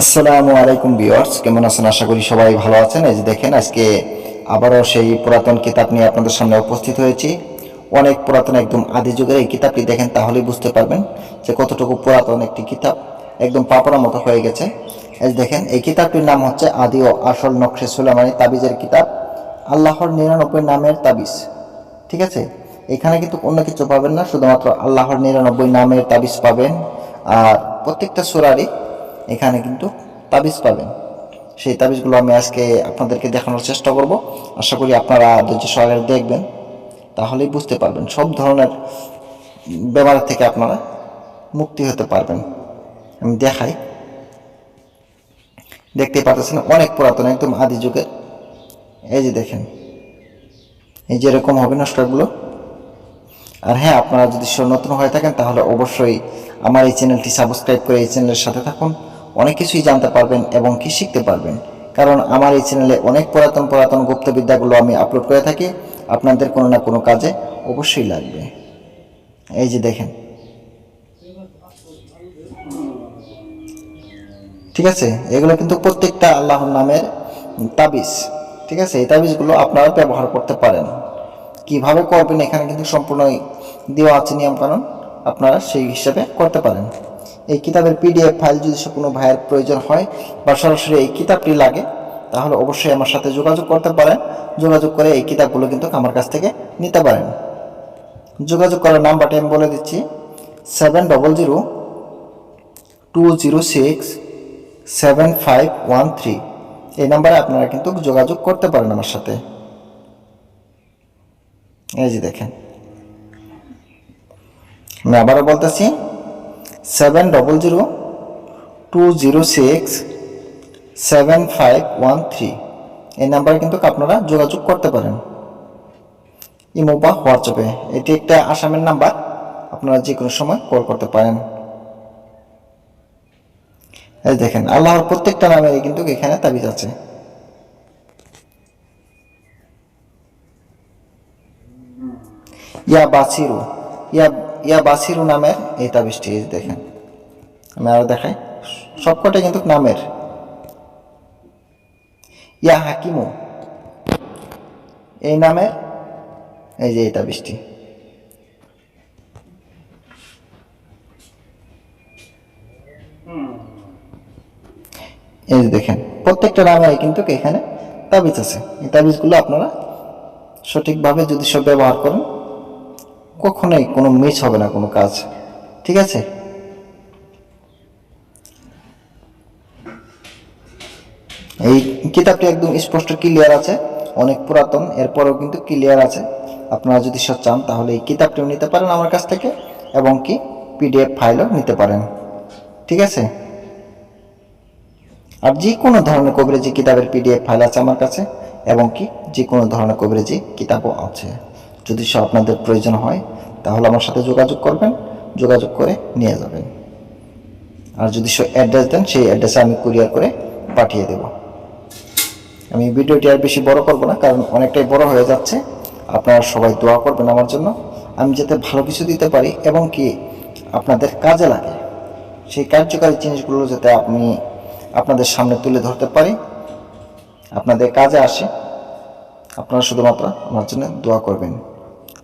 আসসালামু আলাইকুম ভিউয়ার্স, কেমন আছেন? আশা করি সবাই ভালো আছেন। এই যে দেখেন, আজকে আবারও সেই পুরাতন কিতাব নিয়ে আপনাদের সামনে উপস্থিত হয়েছি। অনেক পুরাতন, একদম আদি যুগের এই কিতাবটি দেখেন, তাহলেই বুঝতে পারবেন যে কতটুকু পুরাতন একটি কিতাব, একদম পাপড়ার মতো হয়ে গেছে। এই দেখেন, এই কিতাবটির নাম হচ্ছে আদি ও আসল নকশে সুলেমানি তাবিজের কিতাব, আল্লাহর নিরানব্বই নামের তাবিজ। ঠিক আছে? এখানে কিন্তু অন্য কিছু পাবেন না, শুধুমাত্র আল্লাহর নিরানব্বই নামের তাবিজ পাবেন। আর প্রত্যেকটা সুরারই এখানে কিন্তু তাবিজ পাবেন। সেই তাবিজগুলো আমি আজকে আপনাদেরকে দেখানোর চেষ্টা করব। আশা করি আপনারা ধৈর্য সহকারে দেখবেন, তাহলেই বুঝতে পারবেন সব ধরনের ব্যবহার থেকে আপনারা মুক্তি হতে পারবেন। আমি দেখাই। দেখতেই পাচ্ছেন অনেক পুরাতন, একদম আদি যুগের। এই যে দেখেন, এই যেরকম হবে না স্টকগুলো? আর হ্যাঁ আপনারা যদি নতুন হয়ে থাকেন, তাহলে অবশ্যই আমার এই চ্যানেলটি সাবস্ক্রাইব করে এই চ্যানেলের সাথে থাকুন। অনেক কিছুই জানতে পারবেন এবং কি শিখতে পারবেন। কারণ আমার এই চ্যানেলে অনেক পুরাতন পুরাতন গুপ্তবিদ্যাগুলো আমি আপলোড করে থাকি। আপনাদের কোনো না কোনো কাজে অবশ্যই লাগবে। এই যে দেখেন। ঠিক আছে? এগুলো কিন্তু প্রত্যেকটা আল্লাহর নামের তাবিজ। ঠিক আছে? এই তাবিজগুলো আপনারা ব্যবহার করতে পারেন। কীভাবে করবেন এখানে কিন্তু সম্পূর্ণই দেওয়া আছে নিয়মকানুন। আপনারা সেই হিসাবে করতে পারেন। এই কিতাবের পিডিএফ ফাইল যদি কোনো ভাইয়ের প্রয়োজন হয় বা সরাসরি এই কিতাবটি লাগে, তাহলে অবশ্যই আমার সাথে যোগাযোগ করতে পারেন। যোগাযোগ করে এই কিতাবগুলো কিন্তু আমার কাছ থেকে নিতে পারেন। যোগাযোগ করার নাম্বারটি আমি বলে দিচ্ছি seven double zero two zero six seven five one three এই নাম্বারে আপনারা কিন্তু যোগাযোগ করতে পারেন আমার সাথে। এই যে দেখেন। আমি আবারও বলতেছি seven double zero two zero six seven five one three এই নাম্বারে কিন্তু আপনারা যোগাযোগ করতে পারেন। ইমো বা হোয়াটসঅ্যাপে এটি একটা আসামের নাম্বার, আপনারা যে কোনো সময় কল করতে পারেন। এই দেখেন, আল্লাহর প্রত্যেকটা নামে কিন্তু এখানে তাবিজ আছে। ইয়া বাসিরু, ইয়া ইয়া বাসিরু নামের এই তাবিজটি দেখেন। আমি আরও দেখাই। সবকটাই কিন্তু নামের। ইয়া হাকিমু। এই নামের এই যে এই তাবিজটি। এই যে দেখেন, প্রত্যেকটা নামে কিন্তু এখানে তাবিজ আছে। এই তাবিজগুলো আপনারা সঠিকভাবে যদি সব ব্যবহার করেন কখনোই কোনো মিস হবে না কোনো কাজ, ঠিক আছে? এই কিতাবটি একদম স্পষ্ট ক্লিয়ার আছে, অনেক পুরাতন, এরপরেও কিন্তু ক্লিয়ার আছে। আপনারা যদি সব চান, তাহলে এই কিতাবটিও নিতে পারেন আমার কাছ থেকে, এবং কি পিডিএফ ফাইলও নিতে পারেন, ঠিক আছে? আর যে কোনো ধরনের কবিরাজি কিতাবের পিডিএফ ফাইল আছে আমার কাছে, এবং কি যে কোনো ধরনের কবিরাজি কিতাবও আছে। যদি সব আপনাদের প্রয়োজন হয়, তাহলে আমার সাথে যোগাযোগ করবেন, যোগাযোগ করে নিয়ে যাবেন। আর যদি সে অ্যাড্রেস দেন, সেই অ্যাড্রেসে আমি কুরিয়ার করে পাঠিয়ে দেব। আমি ভিডিওটি আর বেশি বড় করব না, কারণ অনেকটাই বড় হয়ে যাচ্ছে। আপনারা সবাই দোয়া করবেন আমার জন্য। আমি যাতে ভালো কিছু দিতে পারি এবং কি আপনাদের কাজে লাগে। সেই কার্যকারী জিনিসগুলো যাতে আপনি আপনাদের সামনে তুলে ধরতে পারি। আপনাদের কাজে আসে। আপনারা শুধুমাত্র আমার জন্য দোয়া করবেন।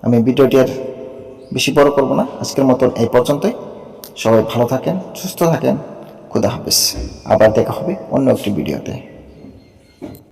আমি ভিডিওটি আর বেশি বড় করব না। আজকের মতন এই পর্যন্তই। সবাই ভালো থাকেন, সুস্থ থাকেন। খুদা হাফেজ। আবার দেখা হবে অন্য একটি ভিডিওতে।